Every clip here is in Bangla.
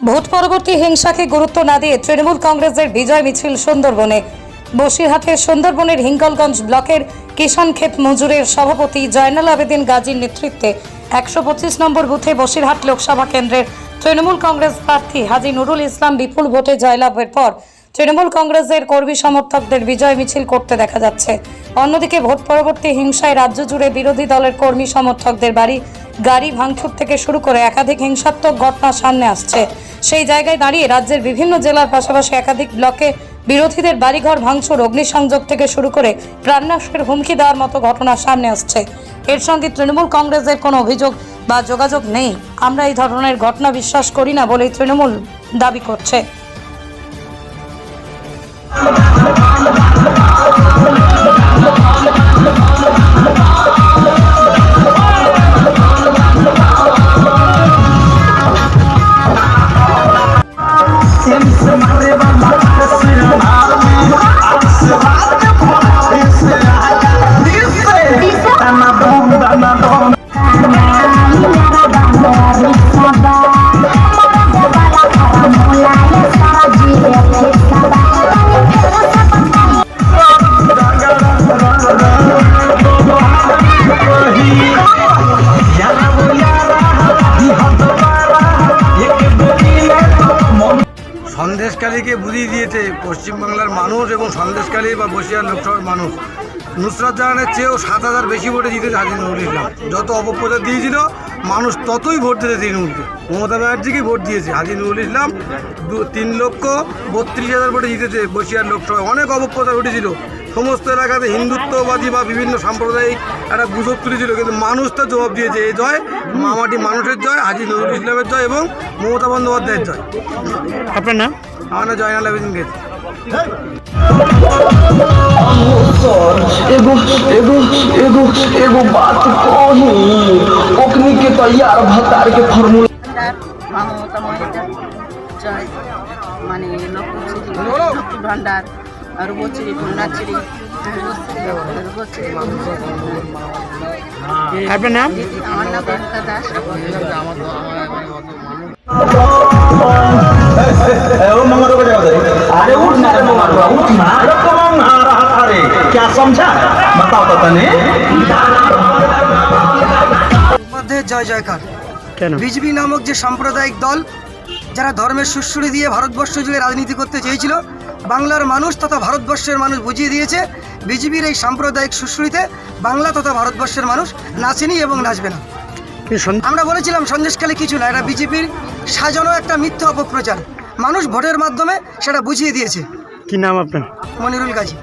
ভোট পরবর্তী হিংসাকে গুরুত্ব না দিয়ে তৃণমূল কংগ্রেসের বিজয় মিছিল সুন্দরবনে। বসিরহাটের সুন্দরবনের হিঙ্গলগঞ্জ ব্লকের কিষান ক্ষেত মজুরের সভাপতি জয়নাল আবেদিন গাজীর নেতৃত্বে একশো পঁচিশ নম্বর বুথে বসিরহাট লোকসভা কেন্দ্রের তৃণমূল কংগ্রেস প্রার্থী হাজি নুরুল ইসলাম বিপুল ভোটে জয়লাভের পর তৃণমূল কংগ্রেসের কর্মী সমর্থকদের বিজয় মিছিল করতে দেখা যাচ্ছে। অন্যদিকে ভোট পরবর্তী হিংসায় রাজ্য জুড়ে বিরোধী দলের কর্মী সমর্থকদের বাড়ি, গাড়ি ভাঙচুর থেকে শুরু করে একাধিক হিংসাত্মক ঘটনা সামনে আসছে। সেই জায়গায় দাঁড়িয়ে রাজ্যের বিভিন্ন জেলার পাশাপাশি একাধিক ব্লকে বিরোধীদের বাড়িঘর ভাঙচুর, অগ্নিসংযোগ থেকে শুরু করে প্রাণনাশের হুমকি দেওয়ার মতো ঘটনা সামনে আসছে। এর সঙ্গে তৃণমূল কংগ্রেসের কোনো অভিযোগ বা যোগাযোগ নেই। আমরা এই ধরনের ঘটনা বিশ্বাস করি না বলেই তৃণমূল দাবি করছে। I'm not সন্দেশকালীকে বুঝিয়ে দিয়েছে পশ্চিমবাংলার মানুষ এবং সন্দেশকালী বা বসিয়ার লোকসভার মানুষ। নুসরাত জাহানের চেয়েও সাত হাজার বেশি ভোটে জিতেছে হাজি নুরুল ইসলাম। যত অপপ্রচার দিয়েছিল, মানুষ ততই ভোট দিয়েছে তৃণমূলকে। মমতা ব্যানার্জিকে ভোট দিয়েছে হাজি নুরুল ইসলাম। দু, তিন লক্ষ বত্রিশ হাজার ভোটে জিতেছে বসিয়ার লোকসভায়। অনেক অপপ্রচার উঠেছিল সমস্ত এলাকাতে হিন্দুত্ববাদী বা বিভিন্ন সাম্প্রদায়িক একটা গুজব তুলেছিল, কিন্তু মানুষ তো জবাব দিয়েছে এই জয় মামাটি মানুষের জয়, হাজি নুরুল ইসলামের জয় এবং মমতা বন্দ্যোপাধ্যায়ের জয়। আপনার নাম? আমার নাম জয়নাল আবেদিন গেছে एगो एगो एगो एगो बात कही ओकनी के तैयार भतार के फॉर्मूला ভান্ডার মমতা মহিলা জয় মানে লক্ষ্মী লক্ষ্মী ভান্ডার রূপশ্রী কন্যাশ্রী রূপশ্রী আপনার নাম আমার নাম রেণুকা দাস अरे उठ ना रे मंगरवा उठ ना अरे कौन आ रहा था रे क्या समझा बताओ तो तने মধ্যে জয় জয়কার কেন বিজেপি নামক যে সাম্প্রদায়িক দল যারা ধর্মের সুশ্রুতি দিয়ে ভারতবর্ষ জুড়ে রাজনীতি করতে চেয়েছিল বাংলার মানুষ তথা ভারতবর্ষের মানুষ বুঝিয়ে দিয়েছে বিজেপির এই সাম্প্রদায়িক সুশ্রুতিতে বাংলা তথা ভারতবর্ষের মানুষ নাচেনি এবং নাচবে না কি সন- আমরা বলেছিলাম সন্দেশকালে কিছু না এটা বিজেপির সাজানো একটা মিথ্যা অপপ্রচার। মানুষ ভোটের মাধ্যমে সেটা বুঝিয়ে দিয়েছে। কি নাম আপনার? মনিরুল গাজী।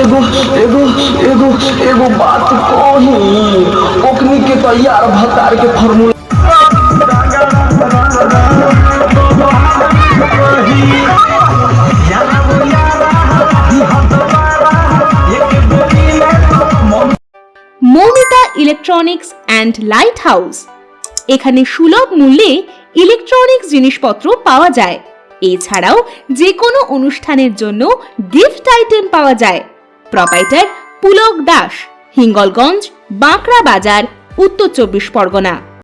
एगो एगो एगो एगो बात कही ओकनी के तैयार भतार के formula Moumita electronics and light house এখানে সুলভ মূল্যে ইলেকট্রনিক্স জিনিসপত্র পাওয়া যায় এছাড়াও যে কোনো অনুষ্ঠানের জন্য গিফট আইটেম পাওয়া যায় প্রপাইটার পুলক দাস হিঙ্গলগঞ্জ বাঁকড়া বাজার উত্তর চব্বিশ পরগনা